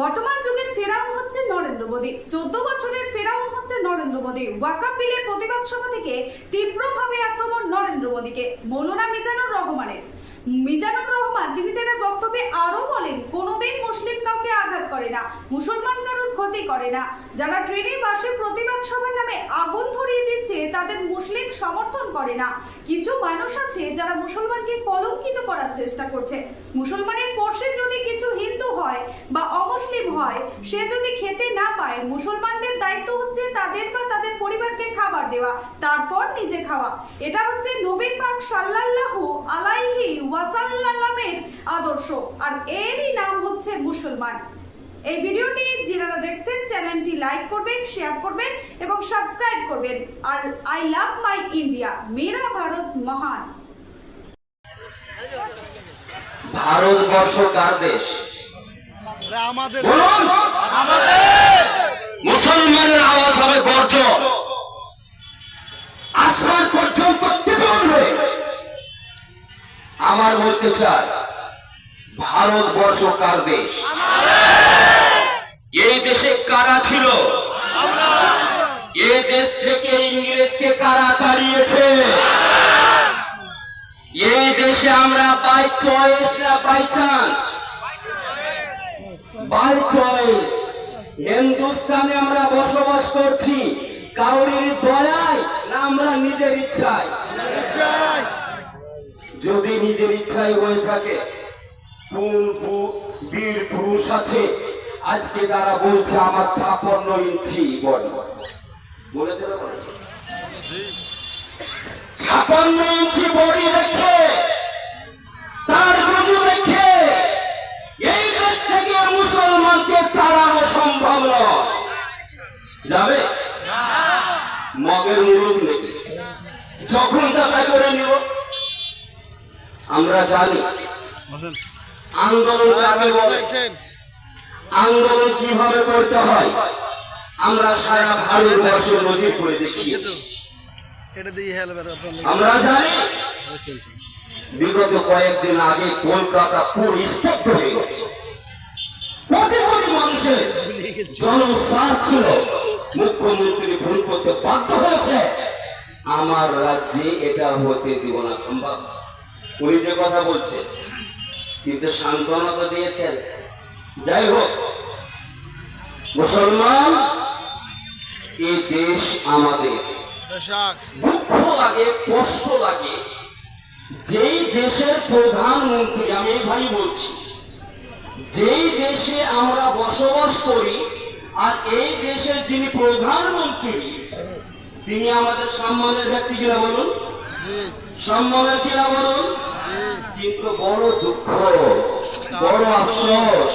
বর্তমান যুগের ফেরাউন হচ্ছে নরেন্দ্র মোদী। চোদ্দ বছরের ফেরাউন হচ্ছে নরেন্দ্র মোদী। ওয়াকাপিলের প্রতিবাদ সভা থেকে তীব্রভাবে আক্রমণ নরেন্দ্র মোদীকে। মৌলানা মিজানুর রহমানের। মিজানুর রহমান তিনি তার বক্তব্যে আরও বলেন, কোনোদিন মুসলিম কাউকে আঘাত করে না, মুসলমান কারোর ক্ষতি করে না। যারা ট্রেনে, বাসে প্রতিবাদ সভার নামে আগুন ধরিয়ে দিচ্ছে তাদের মুসলিম সমর্থন করে না। কিছু মানুষ আছে যারা মুসলমানকে কলঙ্কিত করার চেষ্টা করছে। মুসলমানের পড়শে যদি কিছু হিন্দু হয় বা অমুসলিম হয়, সে যদি খেতে না পায়, মুসলমানদের দায়িত্ব হচ্ছে তাদের বা তাদের পরিবারকে খাবার দেওয়া, তারপর নিজে খাওয়া। এটা হচ্ছে নবী পাক সাল্লাল্লাহু আলাইহি ওয়াসাল্লামের আদর্শ। আর এরই নাম হচ্ছে মুসলমান। এই ভিডিওটি যারা দেখছেন চ্যানেলটি লাইক করবেন শেয়ার করবেন এবং সাবস্ক্রাইব করবেন। আর আই লাভ মাই ইন্ডিয়া মেরা ভারত মহান। ভারতবর্ষ কার দেশ? আমাদের মুসলমানের আওয়াজ হবে গর্জন। আসমান পর্যন্ত উঠবে আমার বলতে চাই ভারতবর্ষ কার দেশ? এই দেশে কারা ছিল? এই দেশ থেকে ইংরেজকে কারা তাড়িয়েছে? এই দেশে আমরা বাই চয়েস না বাই চান্স বাই চয়েস হিন্দুস্তানে আমরা বসবাস করছি। কাউরির দয়ায় না আমরা নিজের ইচ্ছায়? যদি নিজের ইচ্ছায় হয়ে থাকে বীর পুরুষ আছে আজকে তারা বলছে আমার ছাপন্ন ইঞ্চি বডি বলেছে ছাপান্ন ইঞ্চি বডি রেখে তার রুজু রেখে এই দেশ থেকে মুসলমানকে তাড়ানো সম্ভব নয়। যাবে? মগের মুরুদ নেই। যখন যাতা করে নিব। আমরা জানি আন্দোলন কাকে বলে? আন্দোলন কীভাবে করতে হয়? আমরা সারা ভারতবর্ষ নজির করে হেলবে আমরা জানি। বিগত কয়েকদিন আগে কলকাতা পুরো স্তব্ধ হয়ে গেছে। কোটি কোটি মানুষের জনসার ছিল। মুখ্যমন্ত্রী ভুল করতে বাধ্য হয়েছে। আমার রাজ্যে এটা হতে দিব না সম্ভব। উনি যে কথা বলছে কিন্তু সান্ত্বনা তো দিয়েছেন। যাই হোক মুসলমান এই দেশ আমাদের। দুঃখ লাগে কষ্ট লাগে। যেই দেশের প্রধানমন্ত্রী আমি ভাই বলছি যেই দেশে আমরা বসবাস করি আর এই দেশের যিনি প্রধানমন্ত্রী তিনি আমাদের সম্মানের ব্যক্তি কিনা বলুন? সম্মানের কিনা বলুন? কিন্তু বড় দুঃখ বড় আফসোস।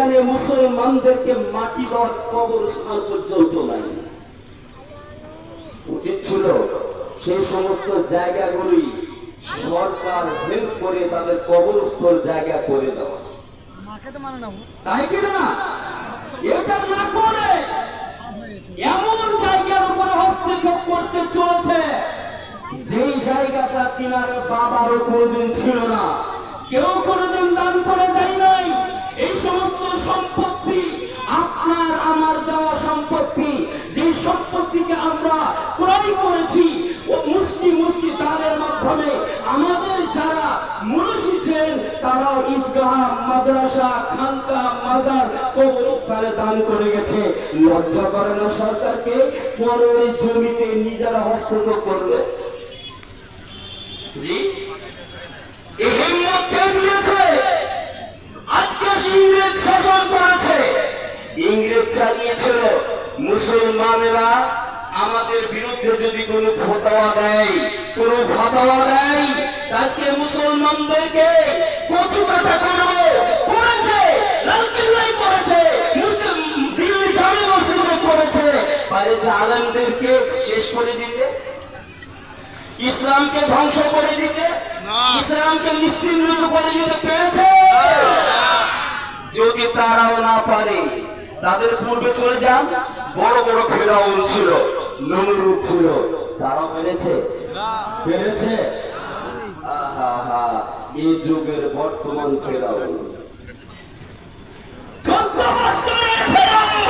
যেখানে মুসলমানদেরকে মাটি দেওয়ার কবরস্থান পর্যন্ত নাই। উচিত ছিল সেই সমস্ত জায়গাগুলি সরকার হেল্প করে তাদের কবরস্থল জায়গা করে দেওয়া। তাই কিনা এটা না করে এমন জায়গার উপরে হস্তক্ষেপ করতে চলেছে যেই জায়গাটা তিনার বাবারও কোনোদিন ছিল না। কেউ কোনোদিন দান করে যায় নাই কবরস্থানে দান করে গেছে। লজ্জা করে না সরকারকে? পরের জমিতে নিজেরা হস্তক্ষেপ করবে। জি? করেছে। কোনো মুসলমানদেরকে কচু কাটা করেছে লালকে আলমদেরকে শেষ করে দিতে? ইসলামকে ধ্বংস করে দিতে? ইসলামকে নিশ্চিন্ন করে দিতে পেরেছে? যদি তারাও না পারে তাদের পূর্বে চলে যান। বড় বড় ফেরাউন ছিল নমরুদ ছিল। তারাও পেরেছে? পেরেছে? আহা এই যুগের বর্তমান ফেরাউন। চোদ্দ বছরের ফেরাউন!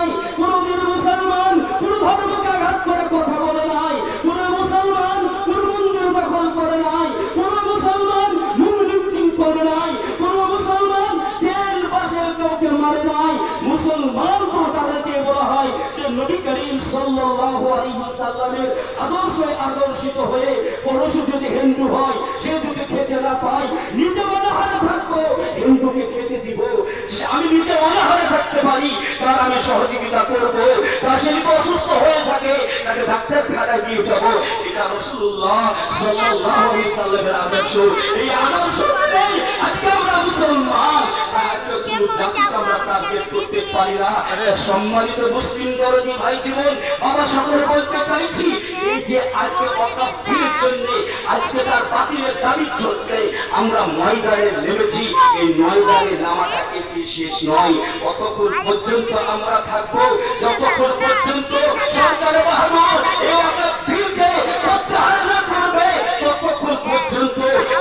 আদর্শিত হয়ে পরশু যদি হিন্দু হয় সে যদি খেতে না পায় নিজে অনাহারে থাকব হিন্দুকে খেতে দিব। আমি নিজে অনাহারে থাকতে পারি তার আমি সহযোগিতা করব। তার সে যদি অসুস্থ হয়ে থাকে তাকে ডাক্তার খানায় দিয়ে যাব। এটা রাসূলুল্লাহ সাল্লাল্লাহু আলাইহি ওয়াসাল্লামের আদর্শ। এই আদর্শ আজকে আমরা মুসলমান। আমরা সম্মানিত মুসলিম দরদি ভাই জীবন বাবা সকলে বলতে চাইছি এই এই এই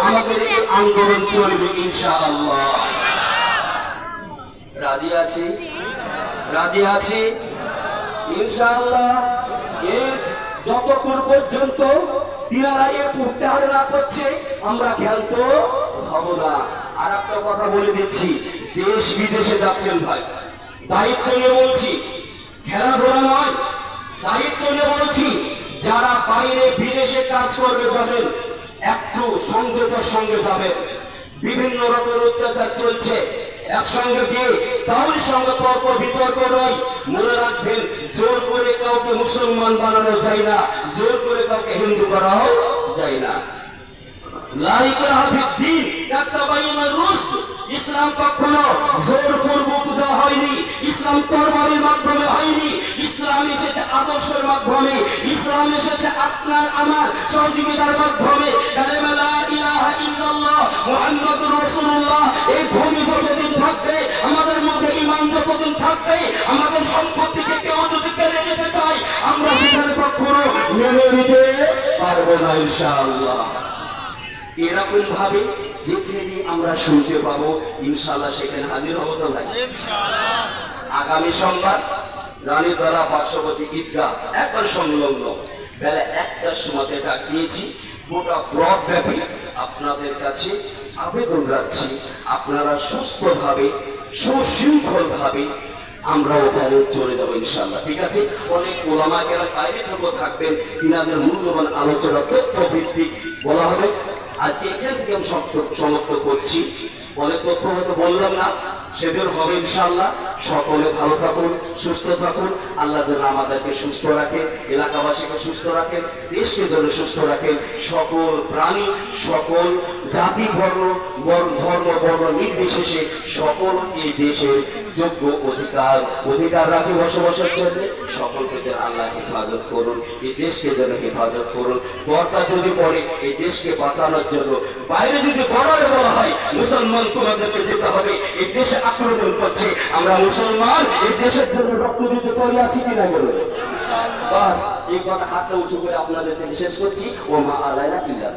আমাদের এই আন্দোলন চলবে ইনশাআল্লাহ। রাজি আছি? রাজি আছি? ইনশাআল্লাহ। এর যতক্ষণ পর্যন্ত না করছে, আমরা না। আর একটা কথা বলে দিচ্ছি, দেশ বিদেশে যাচ্ছেন ভাই। দায়িত্ব নিয়ে বলছি, খেলাধুলা নয়, দায়িত্ব নিয়ে বলছি, যারা বাইরে বিদেশে কাজ করবে যাবেন, একটু সংযতার সঙ্গে যাবেন। বিভিন্ন রকমের অত্যাচার চলছে একসঙ্গে গিয়ে তাহলে সঙ্গে তর্ক বিতর্ক নয়। মনে রাখবেন, জোর করে কাউকে মুসলমান বানানো যায় না, জোর করে কাউকে হিন্দু করাও যায় না। ইসলাম কখনো জোর পূর্বক হয়নি। ইসলাম তরবারের মাধ্যমে আদর্শের মাধ্যমে ইসলাম এসেছে আপনার আমার সহযোগিতার মাধ্যমে এই ভূমি যতদিন থাকবে আমাদের মধ্যে ইমান যতদিন থাকবে আমাদের সম্পত্তিকে কেউ যদি কেড়ে নিতে চায় আমরা সেখানে কখনো মেনে নিতে পারব না ইনশাআল্লাহ। এরকম ভাবে যেখানে আমরা শুনতে পাবো ইনশাল্লাহ সেখানে হাজির হব তো ভাই আগামী সোমবার রানীতলা পার্শ্ববর্তী ঈদগাহ, একবার সংলগ্ন। বেলা একটার সময় ডাক দিয়েছি, গোটা ব্লক ব্যাপী আপনাদের কাছে আবেদন রাখছি, আপনারা সুস্থভাবে সুশৃঙ্খল ভাবে আমরা ওখানে চলে যাব ইনশাল্লাহ ঠিক আছে? অনেক ওলামা কেন বাইরে থেকেও থাকবেন, তিনাদের মূল্যবান আলোচনা তথ্য ভিত্তিক বলা হবে। আজকে এখান থেকে আমি সমাপ্ত করছি। অনেক তথ্য হয়তো বললাম না সেদিন হবে ইনশাল্লাহ সকলে ভালো থাকুন সুস্থ থাকুন। আল্লাহ যেন আমাদেরকে সুস্থ রাখে এলাকাবাসীকে সুস্থ রাখেন দেশকে যেন সুস্থ রাখেন সকল প্রাণী সকল জাতি বর্ণ বর্ণ, ধর্ম বর্ণ নির্বিশেষে সকল এই দেশের যোগ্য অধিকার অধিকার রাখে বসবাসের জন্য। সকলকে যেন আল্লাহ হেফাজত করুন এই দেশকে যেন হেফাজত করুন। দরকার যদি পড়ে এই দেশকে বাঁচানোর জন্য। বাইরে যদি বর্ডারে বলা হয়, মুসলমান তোমাদেরকে যেতে হবে। এই দেশে আক্রমণ করছে। আমরা মুসলমান এই দেশের জন্য রক্ত দিতে তৈরি আছি কিনা বাস, এই কথা হাতটা উঁচু করে আপনাদের থেকে শেষ করছি। ও মা আলাইনা কিল্লা